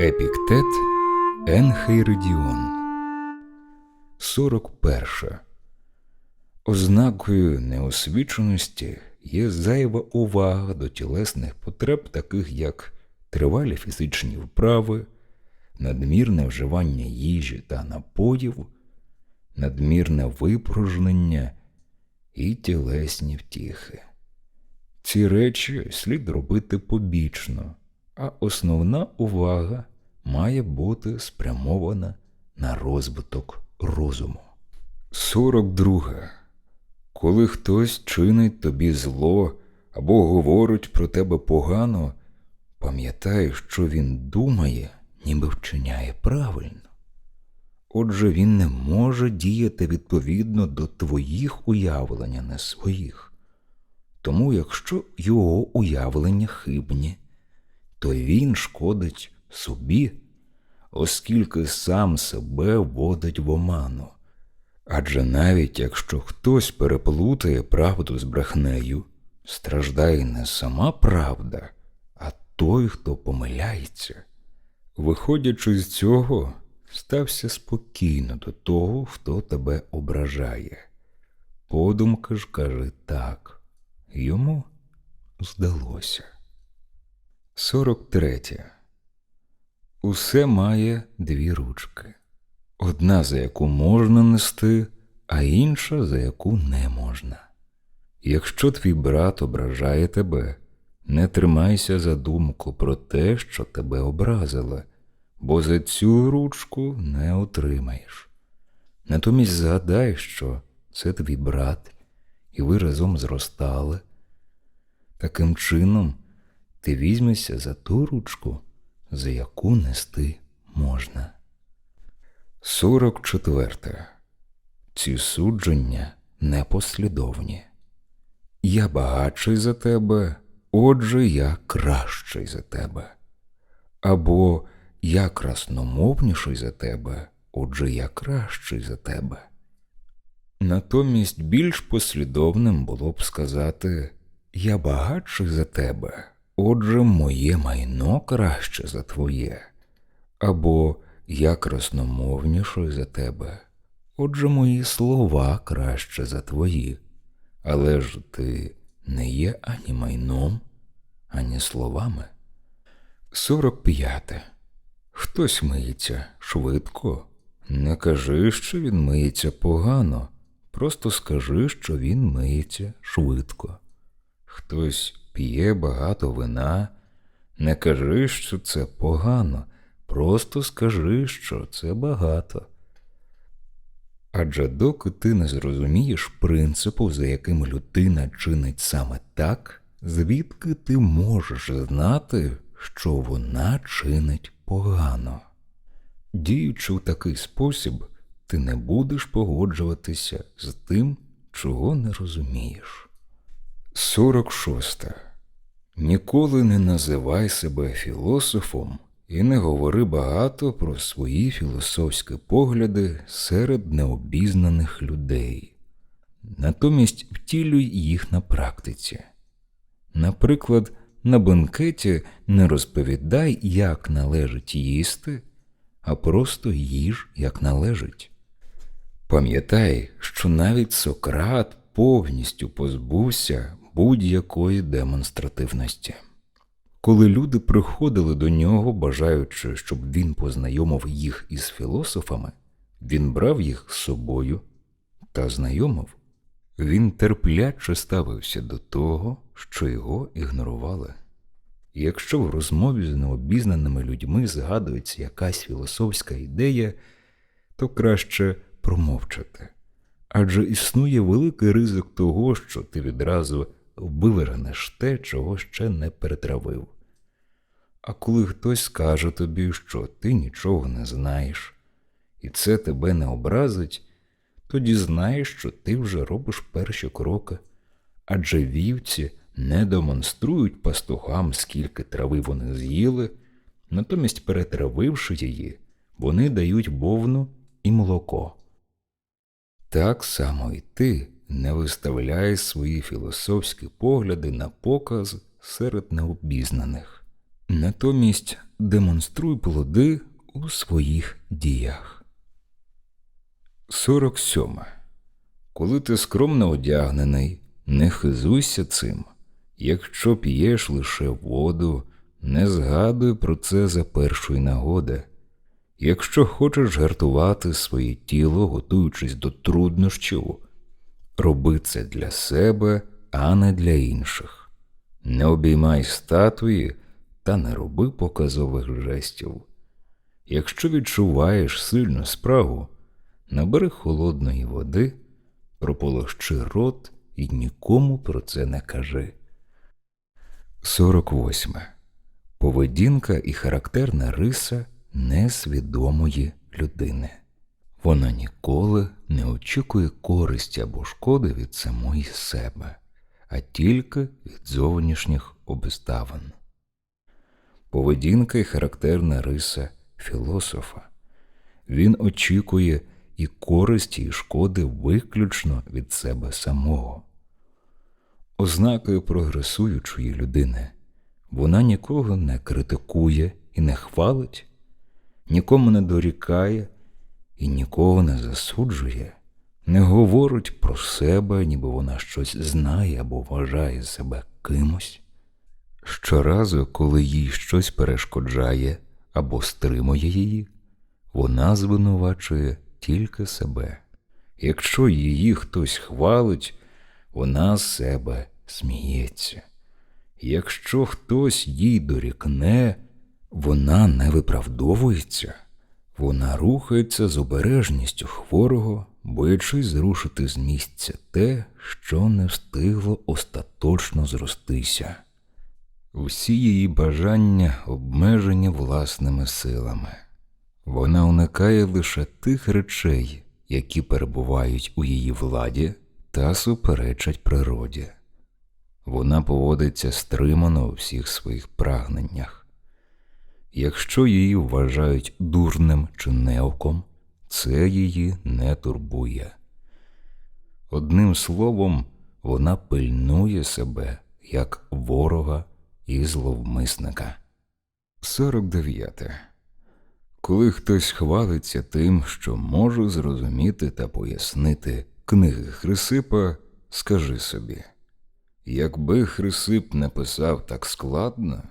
Епіктет Енхейридіон 41. Ознакою неосвіченості є зайва увага до тілесних потреб, таких як тривалі фізичні вправи, надмірне вживання їжі та напоїв, надмірне випружнення і тілесні втіхи. Ці речі слід робити побічно, а основна увага має бути спрямована на розвиток розуму. 42. Коли хтось чинить тобі зло або говорить про тебе погано, пам'ятай, що він думає, ніби вчиняє правильно. Отже, він не може діяти відповідно до твоїх уявлень, а не своїх. Тому, якщо його уявлення хибні, то він шкодить собі, оскільки сам себе вводить в оману. Адже навіть якщо хтось переплутає правду з брехнею, страждає не сама правда, а той, хто помиляється. Виходячи з цього, стався спокійно до того, хто тебе ображає. Подумки ж каже так, йому здалося. 43. Усе має дві ручки. Одна, за яку можна нести, а інша, за яку не можна. Якщо твій брат ображає тебе, не тримайся за думку про те, що тебе образили, бо за цю ручку не отримаєш. Натомість згадай, що це твій брат, і ви разом зростали. Таким чином, ти візьмешся за ту ручку, за яку нести можна. 44. Ці судження непослідовні. Я багатший за тебе, отже, я кращий за тебе. Або я красномовніший за тебе, отже, я кращий за тебе. Натомість більш послідовним було б сказати Я багатший за тебе, отже, моє майно краще за твоє. Або я красномовніший за тебе, отже, мої слова краще за твої. Але ж ти не є ані майном, ані словами. 45. Хтось миється швидко. Не кажи, що він миється погано, просто скажи, що він миється швидко. Хтось п'є багато вина, не кажи, що це погано, просто скажи, що це багато. Адже доки ти не зрозумієш принципу, за яким людина чинить саме так, звідки ти можеш знати, що вона чинить погано. Діючи в такий спосіб, ти не будеш погоджуватися з тим, чого не розумієш. 46. Ніколи не називай себе філософом і не говори багато про свої філософські погляди серед необізнаних людей. Натомість втілюй їх на практиці. Наприклад, на бенкеті не розповідай, як належить їсти, а просто їж, як належить. Пам'ятай, що навіть Сократ повністю позбувся будь-якої демонстративності. Коли люди приходили до нього, бажаючи, щоб він познайомив їх із філософами, він брав їх з собою та знайомив. Він терпляче ставився до того, що його ігнорували. Якщо в розмові з необізнаними людьми згадується якась філософська ідея, то краще промовчати. Адже існує великий ризик того, що ти відразу вивернеш те, чого ще не перетравив. А коли хтось скаже тобі, що ти нічого не знаєш, і це тебе не образить, тоді знаєш, що ти вже робиш перші кроки, адже вівці не демонструють пастухам, скільки трави вони з'їли, натомість, перетравивши її, вони дають бовну і молоко. Так само і ти не виставляй свої філософські погляди на показ серед необізнаних. Натомість демонструй плоди у своїх діях. 47. Коли ти скромно одягнений, не хизуйся цим. Якщо п'єш лише воду, не згадуй про це за першої нагоди. Якщо хочеш гартувати своє тіло, готуючись до труднощів, роби це для себе, а не для інших. Не обіймай статуї та не роби показових жестів. Якщо відчуваєш сильну спрагу, набери холодної води, прополощи рот і нікому про це не кажи. 48. Поведінка і характерна риса несвідомої людини. Вона ніколи не очікує користі або шкоди від самої себе, а тільки від зовнішніх обставин. Поведінка і характерна риса філософа. Він очікує і користі, і шкоди виключно від себе самого. Ознакою прогресуючої людини вона нікого не критикує і не хвалить, нікому не дорікає і нікого не засуджує, не говорить про себе, ніби вона щось знає або вважає себе кимось. Щоразу, коли їй щось перешкоджає або стримує її, вона звинувачує тільки себе. Якщо її хтось хвалить, вона з себе сміється. Якщо хтось їй дорікне, вона не виправдовується, вона рухається з обережністю хворого, боячись зрушити з місця те, що не встигло остаточно зростися. Усі її бажання обмежені власними силами. Вона уникає лише тих речей, які перебувають у її владі та суперечать природі. Вона поводиться стримано у всіх своїх прагненнях. Якщо її вважають дурним чи неоком, це її не турбує. Одним словом, вона пильнує себе як ворога і зловмисника. 49. Коли хтось хвалиться тим, що може зрозуміти та пояснити книги Хрисипа, скажи собі. Якби Хрисип не писав так складно,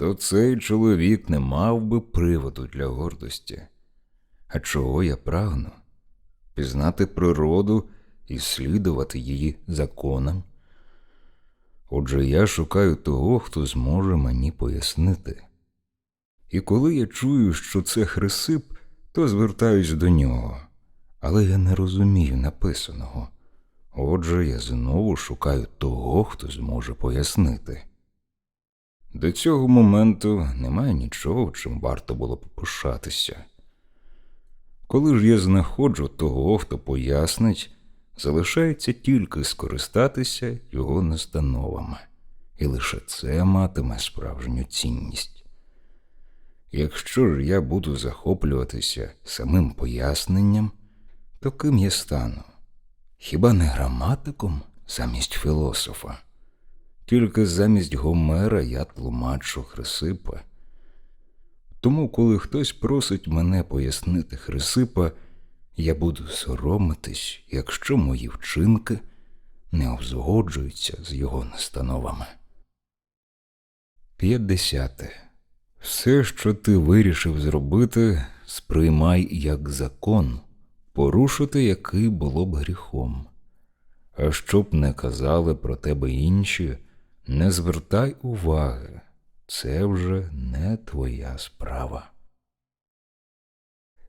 то цей чоловік не мав би приводу для гордості. А чого я прагну? Пізнати природу і слідувати її законам. Отже, я шукаю того, хто зможе мені пояснити. І коли я чую, що це Хрисип, то звертаюсь до нього, але я не розумію написаного. Отже, я знову шукаю того, хто зможе пояснити. До цього моменту немає нічого, чим варто було б. Коли ж я знаходжу того, хто пояснить, залишається тільки скористатися його настановами, і лише це матиме справжню цінність. Якщо ж я буду захоплюватися самим поясненням, то ким я стану? Хіба не граматиком замість філософа? Тільки замість Гомера я тлумачу Хрисипа. Тому, коли хтось просить мене пояснити Хрисипа, я буду соромитись, якщо мої вчинки не узгоджуються з його настановами. 50. Все, що ти вирішив зробити, сприймай як закон, порушити який було б гріхом. А щоб не казали про тебе інші, не звертай уваги, це вже не твоя справа.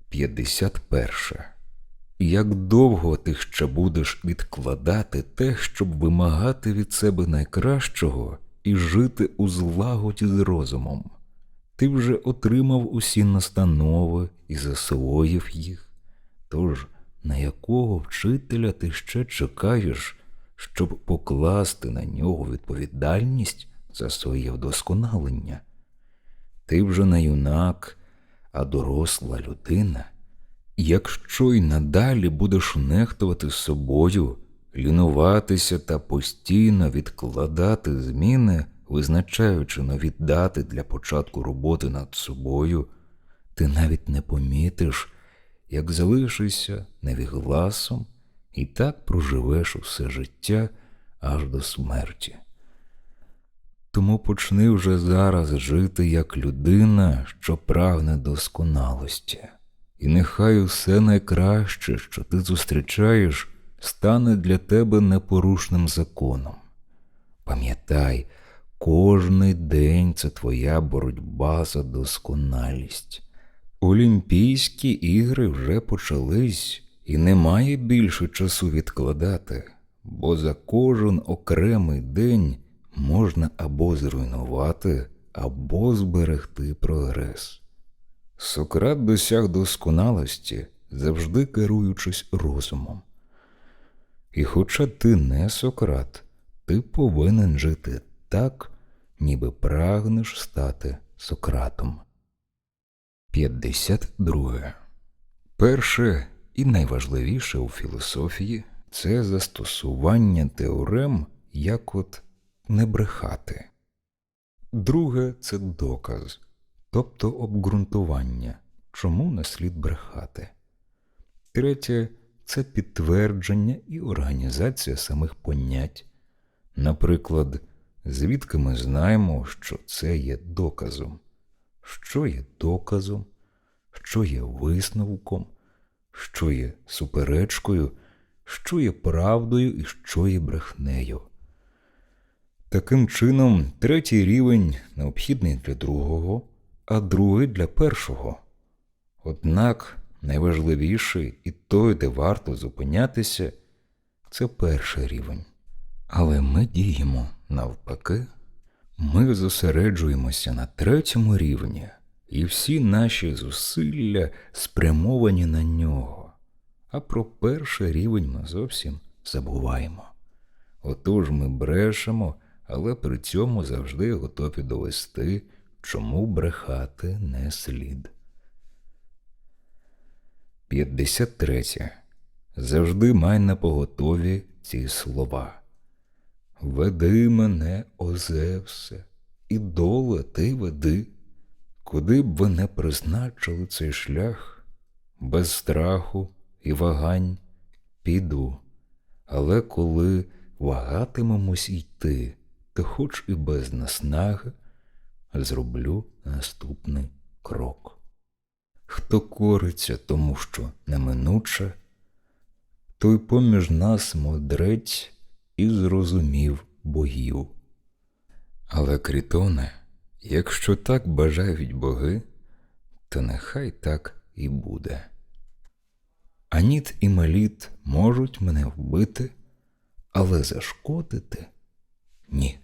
51. Як довго ти ще будеш відкладати те, щоб вимагати від себе найкращого і жити у злагоді з розумом? Ти вже отримав усі настанови і засвоїв їх. Тож на якого вчителя ти ще чекаєш, щоб покласти на нього відповідальність за своє вдосконалення? Ти вже не юнак, а доросла людина. Якщо й надалі будеш нехтувати собою, лінуватися та постійно відкладати зміни, визначаючи нові дати для початку роботи над собою, ти навіть не помітиш, як залишишся невігласом і так проживеш усе життя аж до смерті. Тому почни вже зараз жити як людина, що прагне досконалості, і нехай усе найкраще, що ти зустрічаєш, стане для тебе непорушним законом. Пам'ятай, кожний день це твоя боротьба за досконалість. Олімпійські ігри вже почались, і немає більше часу відкладати, бо за кожен окремий день можна або зруйнувати, або зберегти прогрес. Сократ досяг досконалості, завжди керуючись розумом. І хоча ти не Сократ, ти повинен жити так, ніби прагнеш стати Сократом. 52. Перше і найважливіше у філософії це застосування теорем як от не брехати. Друге це доказ, тобто обґрунтування, чому не слід брехати. Третє це підтвердження і організація самих понять. Наприклад, звідки ми знаємо, що це є доказом, що є доказом, що є висновком, що є суперечкою, що є правдою і що є брехнею. Таким чином, третій рівень необхідний для другого, а другий для першого. Однак найважливіший і той, де варто зупинятися, це перший рівень. Але ми діємо навпаки, ми зосереджуємося на третьому рівні, і всі наші зусилля спрямовані на нього. А про перший рівень ми зовсім забуваємо. Отож ми брешемо, але при цьому завжди готові довести, чому брехати не слід. 53. Завжди май на поготові ці слова. Веди мене, о Зевсе, і доле ти веди, куди б ви не призначили цей шлях, без страху і вагань піду. Але коли вагатимемось йти, то хоч і без наснаги зроблю наступний крок. Хто кориться тому, що неминуче, той поміж нас мудрець і зрозумів богів. Але крітоне, якщо так бажають боги, то нехай так і буде. Аніт і Маліт можуть мене вбити, але зашкодити ні.